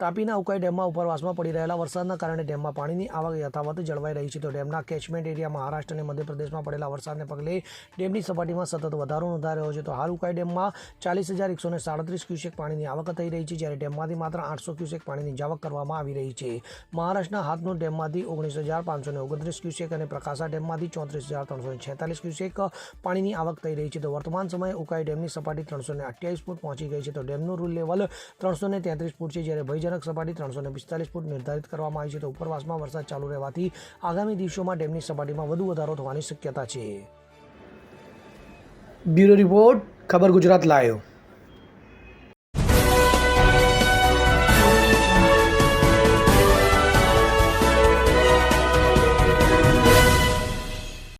તાપીના ઉકાઈ ડેમમાં ઉપરવાસમાં પડી રહેલા વરસાદના કારણે ડેમમાં પાણીની આવક યથાવત જળવાઈ રહી છે. તો ડેમના કેચમેન્ટ એરિયા મહારાષ્ટ્ર અને મધ્યપ્રદેશમાં પડેલા વરસાદને પગલે ડેમની સપાટીમાં સતત વધારો નોંધાઈ રહ્યો છે. તો હાલ ઉકાઈ ડેમમાં ચાલીસ હજાર એકસો ને સાડત્રીસ ક્યુસેક પાણીની આવક થઈ રહી છે, જ્યારે ડેમમાંથી માત્ર આઠસો ક્યુસેક પાણીની જાવક કરવામાં આવી રહી છે. મહારાષ્ટ્રના હાથનો ડેમમાંથી ઓગણીસ હજાર પાંચસો ને ઓગણત્રીસ ક્યુસેક અને પ્રકાશા ડેમમાંથી ચોત્રીસ હજાર ત્રણસો છેતાલીસ ક્યુસેક પાણીની આવક થઈ રહી છે. તો વર્તમાન સમયે ઉકાઈ ડેમની સપાટી ત્રણસો ને અઠ્યાવીસ ફૂટ પહોંચી ગઈ છે. તો ડેમનું રૂલ લેવલ ત્રણસો ને તેત્રીસ ફૂટ છે, જ્યારે ભયજનક સપાટી ત્રણસો ને પિસ્તાલીસ ફૂટ નિર્ધારિત કરવામાં આવી છે તો ઉપરવાસમાં વરસાદ ચાલુ રહેવાથી આગામી દિવસોમાં ડેમની સપાટીમાં વધુ વધારો થવાની શક્યતા છે. બ્યુરો રિપોર્ટ, ખબર ગુજરાત લાયો